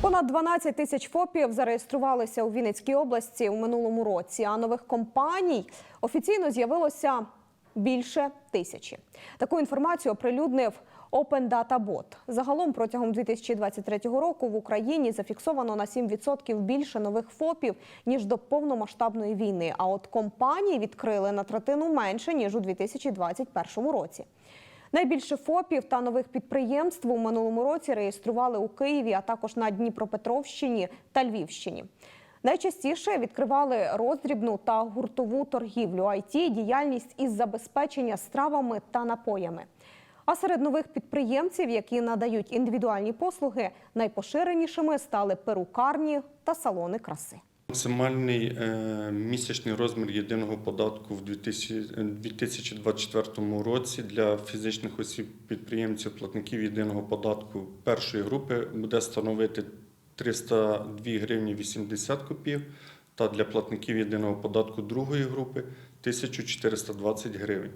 Понад 12 тисяч ФОПів зареєструвалися у Вінницькій області у минулому році, а нових компаній офіційно з'явилося більше тисячі. Таку інформацію оприлюднив Open Data Bot. Загалом протягом 2023 року в Україні зафіксовано на 7% більше нових ФОПів, ніж до повномасштабної війни. А от компанії відкрили на третину менше, ніж у 2021 році. Найбільше ФОПів та нових підприємств у минулому році реєстрували у Києві, а також на Дніпропетровщині та Львівщині. Найчастіше відкривали роздрібну та гуртову торгівлю, IT, діяльність із забезпечення стравами та напоями. А серед нових підприємців, які надають індивідуальні послуги, найпоширенішими стали перукарні та салони краси. Максимальний е, місячний розмір єдиного податку в 2000 2024 році для фізичних осіб підприємців платників єдиного податку першої групи буде становити 302 гривні 80 копійок та для платників єдиного податку другої групи 1420 гривень.